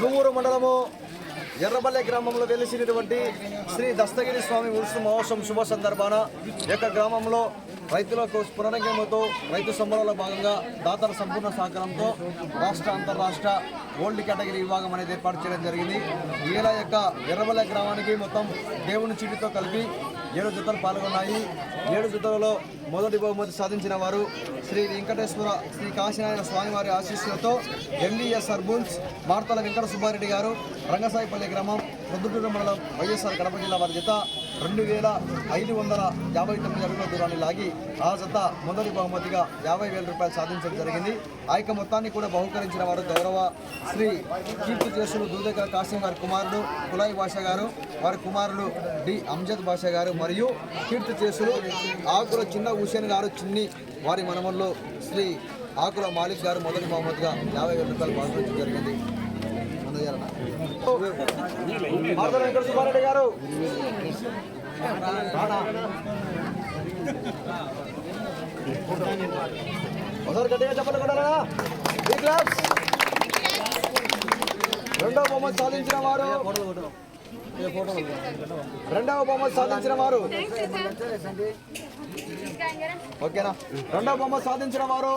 దువ్వూరు మండలము ఎర్రబల్లె గ్రామంలో వెలిసినటువంటి శ్రీ దస్తగిరి స్వామి ఉరుసు మహోత్సవం శుభ సందర్భాన ఈ యొక్క గ్రామంలో రైతులకు పునరంగంతో రైతు సంబరంలో భాగంగా దాతల సంపూర్ణ సహకారంతో రాష్ట్ర అంతర్రాష్ట్ర గోల్డ్ కేటగిరీ విభాగం అనేది ఏర్పాటు చేయడం జరిగింది. ఈల యొక్క ఎర్రబల్లె గ్రామానికి మొత్తం దేవుని చీటితో కలిపి ఏడు జతలు పాల్గొన్నాయి. ఏడు జతలలో మొదటి బహుమతి సాధించిన వారు శ్రీ వెంకటేశ్వర శ్రీ కాశీనారాయణ స్వామివారి ఆశీస్సులతో ఎండిఎస్ అర్బుల్స్ మార్తల వెంకట సుబ్బారెడ్డి గారు రంగసాయిపల్లి గ్రామం ప్రొద్దుటూరు మండలం వైఎస్ఆర్ కడప జిల్లా వారి జత రెండు వేల ఐదు వందల యాభై తొమ్మిది అడుగుల దూరాన్ని లాగి ఆ జత మొదటి బహుమతిగా యాభై వేల రూపాయలు సాధించడం జరిగింది. ఆ యొక్క మొత్తాన్ని కూడా బహుకరించిన వారు గౌరవ శ్రీ కీర్తి చేసులు దూదకర కాశీ గారి కుమారుడు కులాయి భాష గారు వారి కుమారుడు డి. అంజద్ భాష గారు మరియు కీర్తి చేసులు ఆకుల చిన్న హుసేన్ గారు చిన్ని వారి మనమంలో శ్రీ ఆకుల మాలిక్ గారు మొదటి బహుమతిగా యాభై వేల రూపాయలు బహుకరించడం జరిగింది. వెంకట సుబ్బారెడ్డి గారు. ఒకసారి గట్టిగా చెప్పండి కూడా రెండో బొమ్మ సాధించిన వారు రెండవ బహుమతి సాధించిన వారు. ఓకేనా? రెండవ బొమ్మ సాధించిన వారు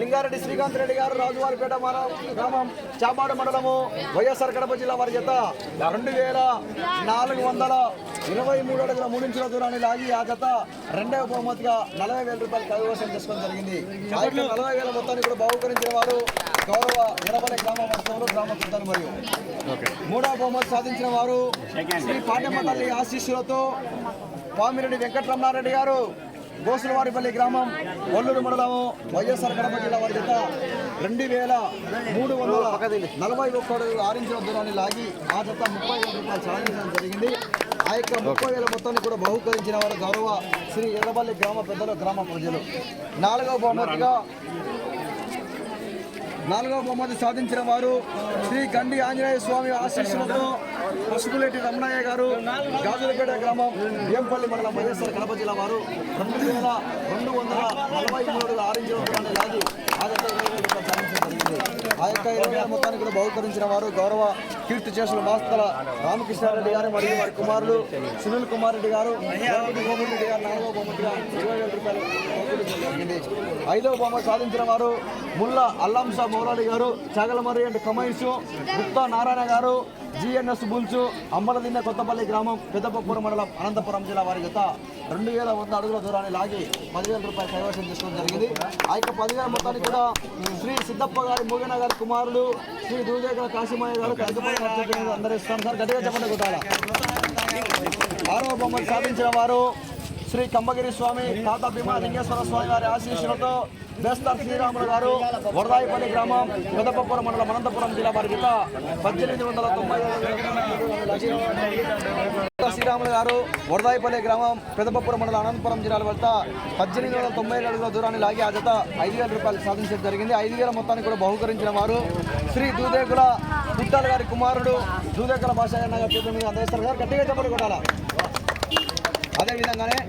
లింగారెడ్డి శ్రీకాంత్ రెడ్డి గారు రాజువారిపేట గ్రామం చాపాడు మండలము వైఎస్ఆర్ కడప జిల్లా వారి చేత రెండు వేల నాలుగు వందల ఇరవై మూడు అడుగుల మూడించుల దూరాన్ని లాగి ఆ జత రెండవ బహుమతిగా నలభై వేల రూపాయలు కైవసం చేసుకోవడం జరిగింది. ఆ యొక్క నలభై వేల మొత్తాన్ని కూడా బహుకరించిన వారు గౌరవ ఇరవై గ్రామ వాస్తవంలో గ్రామ మరియు మూడవ బహుమతి సాధించిన వారు శ్రీ పాట్యమ్మ తల్లి ఆశీస్సులతో పామిరెడ్డి వెంకటరమణారెడ్డి గారు గోసులవారిపల్లి గ్రామం ఒల్లూరు మండలము వైఎస్ఆర్ కడప జిల్లా వారి చేత రెండు వేల మూడు వందల నలభై ఒక్కడు ఆరించిన దూరాన్ని లాగి ఆ చేత ముప్పై వేల రూపాయలు సాధించడం జరిగింది. ఆ యొక్క ముప్పై వేల మొత్తాన్ని కూడా బహుకరించిన వారు గౌరవ శ్రీ ఎర్రబల్లి గ్రామ పెద్దలు గ్రామ ప్రజలు. నాలుగవ బహుమతిగా నాలుగవ బహుమతి సాధించిన వారు శ్రీ గండి ఆంజనేయ స్వామి ఆశీస్సులతో పసుపులేటి రమణయ్య గారు గాజులపేట గ్రామం ఏంపల్లి మండలం వైఎస్ఆర్ కడప జిల్లా వారు రెండు వేల రెండు వందల నలభై మూడు ఆరెంజ్ రూపాయలు లాగి ఆ జరిగింది. ఆ యొక్క ఇరవై మొత్తాన్ని కూడా బహుకరించిన వారు గౌరవ కీర్తి చేసిన మాస్తల రామకృష్ణారెడ్డి గారు మరియు వారి కుమారులు సునీల్ కుమార్ రెడ్డి గారు బొమ్మరెడ్డి రెడ్డి గారు నాలుగవ బహుమతిగా ఇరవై వేల రూపాయలు జరిగింది. ఐదవ బొమ్మ సాధించిన వారు ముల్ల అల్లంసా మౌలాలి గారు చాగలమర్రి అండ్ కమైన్స్ గుప్తా నారాయణ గారు జిఎన్ఎస్ బుల్స్ అమ్మలదిన్న కొత్తపల్లి గ్రామం పెద్దపప్పురం మండలం అనంతపురం జిల్లా వారి జత రెండు వేల వంద అడుగుల దూరాన్ని లాగి పదివేల రూపాయలు కైవసం చేసుకోవడం జరిగింది. ఆ యొక్క పదివేల మొత్తాన్ని కూడా శ్రీ సిద్ధప్ప గారి మూగన గారి కుమారుడు శ్రీ దూదేకల కాశీమయ్య గారు అందరూ ఇస్తాం సార్ గట్టిగా చెప్పండి ఆరవ బొమ్మలు సాధించిన వారు శ్రీ కంబగిరి స్వామి తాత భీమాలింగేశ్వర స్వామి వారి ఆశీస్సులతో బేస్తార్ శ్రీరాములు గారు వరదాయిపల్లి గ్రామం పెదపపురం మండలం అనంతపురం జిల్లా వారి పద్దెనిమిది వందల తొంభై శ్రీరాములు గారు వరదాయిపల్లి గ్రామం పెదపపురం మండలం అనంతపురం జిల్లాల వద్ద పద్దెనిమిది వందల తొంభై ఏడు అడుగుల దూరాన్ని లాగి ఆ జత ఐదు వేల రూపాయలు సాధించడం జరిగింది. ఐదు వేల మొత్తాన్ని కూడా బహుకరించిన వారు శ్రీ దూదేకుల పుట్టాల గారి కుమారుడు దూదేకుల భాష గారి మీద అందజేస్తారు. గారు గట్టిగా చెప్పలు కొట్టాలా? అదే విధంగానే